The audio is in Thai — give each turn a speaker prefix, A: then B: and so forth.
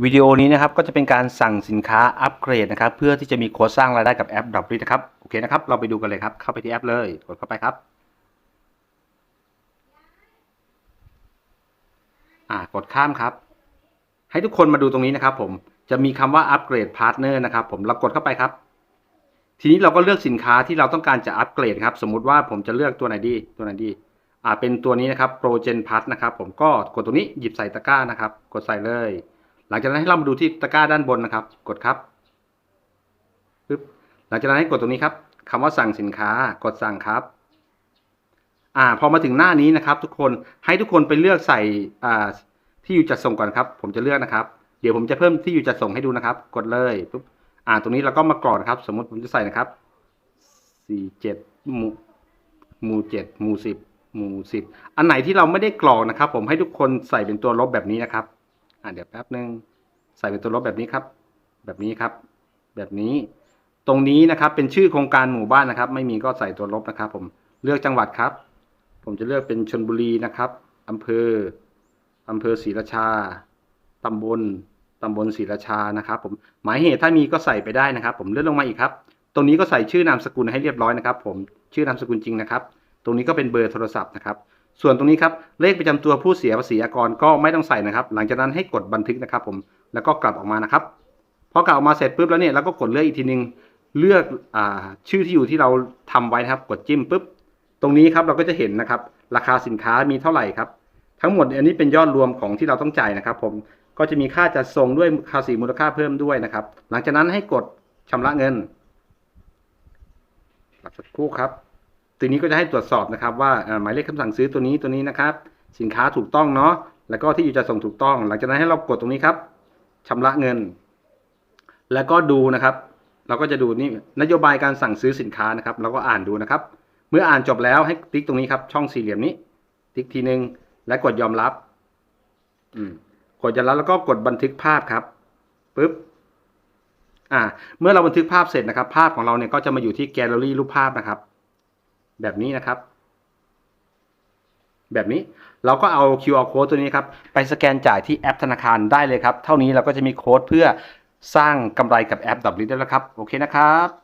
A: วิดีโอนี้นะครับก็จะเป็นการสั่งสินค้าอัปเกรดนะครับ เพื่อที่จะมีโค้ดสร้างรายได้กับแอปดับลินะครับโอเคนะครับ เราไปดูกันเลยครับเข้าไปที่แอปเลยกดเข้าไปครับอ่ากดข้ามครับ ให้ทุกคนมาดูตรงนี้นะครับ ผมจะมีคำว่าอัปเกรดพาร์ทเนอร์นะครับ ผมเรากดเข้าไปครับ ทีนี้เราก็เลือกสินค้าที่เราต้องการจะอัปเกรดครับ สมมุติว่าผมจะเลือกตัวไหนดีตัวไหนดีอ่าเป็นตัวนี้นะครับโปรเจนพัทนะครับ ผมก็กดตรงนี้หยิบใส่ตะกร้านะครับ กดใส่เลย หลังจากนั้นให้เรามาดูที่ตะกร้าด้านบนนะครับ กดครับปึ๊บหลังจากนั้นให้กดตรงนี้ครับคำว่าสั่งสินค้ากดสั่งครับอ่าพอมาถึงหน้านี้นะครับ ทุกคนให้ทุกคนไปเลือกใส่อ่าที่อยู่จัดส่งก่อนครับ ผมจะเลือกนะครับ เดี๋ยวผมจะเพิ่มที่อยู่จัดส่งให้ดูนะครับ กดเลยปุ๊บอ่าตรงนี้เราก็มากรอกนะครับ สมมติผมจะใส่นะครับสี่เจ็ดหมู่หมู่เจ็ดหมู่สิบหมู่สิบอันไหนที่เราไม่ได้กรอกนะครับ ผมให้ทุกคนใส่เป็นตัวลบแบบนี้นะครับ อ่าเดี๋ยวแป๊บนึงใส่เป็นตัวลบแบบนี้ครับ แบบนี้ครับ แบบนี้ ตรงนี้นะครับเป็นชื่อโครงการหมู่บ้านนะครับ ไม่มีก็ใส่ตัวลบนะครับ ผมเลือกจังหวัดครับ ผมจะเลือกเป็นชนบุรีนะครับอำเภออำเภอศรีราชาตำบลตำบลศรีราชานะครับ ผมหมายเหตุถ้ามีก็ใส่ไปได้นะครับ ผมเลื่อนลงมาอีกครับ ตรงนี้ก็ใส่ชื่อนามสกุลให้เรียบร้อยนะครับ ผมชื่อนามสกุลจริงนะครับ ตรงนี้ก็เป็นเบอร์โทรศัพท์นะครับ ส่วนตรงนี้ครับเลขประจำตัวผู้เสียภาษีอากรก็ไม่ต้องใส่นะครับ หลังจากนั้นให้กดบันทึกนะครับ ผมแล้วก็กลับออกมานะครับพอกลับออกมาเสร็จปุ๊บแล้วเนี่ยเราก็กดเลือกอีกทีนึงเลือกอชื่อที่อยู่ที่เราทำไว้นะครับ กดจิ้มปุ๊บตรงนี้ครับเราก็จะเห็นนะครับ ราคาสินค้ามีเท่าไหร่ครับ ทั้งหมดอันนี้เป็นยอดรวมของที่เราต้องจ่ายนะครับ ผมก็จะมีค่าจัดส่งด้วยภาษีมูลค่าเพิ่มด้วยนะครับ หลังจากนั้นให้กดชำระเงินรอสักครู่ครับ ทีนี้ก็จะให้ตรวจสอบนะครับว่าหมายเลขคำสั่งซื้อตัวนี้ตัวนี้นะครับ สินค้าถูกต้องเนาะแล้วก็ที่อยู่จะส่งถูกต้อง หลังจากนั้นให้เรากดตรงนี้ครับชำระเงิน แล้วก็ดูนะครับ เราก็จะดูนี่นโยบายการสั่งซื้อสินค้านะครับเราก็อ่านดูนะครับ เมื่ออ่านจบแล้วให้ติ๊กตรงนี้ครับช่องสี่เหลี่ยมนี้ ติ๊กทีหนึ่งและกดยอมรับอืมกดยอมรับแล้วก็กดบันทึกภาพครับปึ๊บอ่า เมื่อเราบันทึกภาพเสร็จนะครับ ภาพของเราเนี่ยก็จะมาอยู่ที่แกลเลอรี่รูปภาพนะครับ แบบนี้นะครับ แบบนี้เราก็เอา QR code ตัวนี้ครับ ไปสแกนจ่ายที่แอปธนาคารได้เลยครับ เท่านี้เราก็จะมีโค้ดเพื่อสร้างกำไรกับแอปดับลิได้แล้วครับ โอเคนะครับ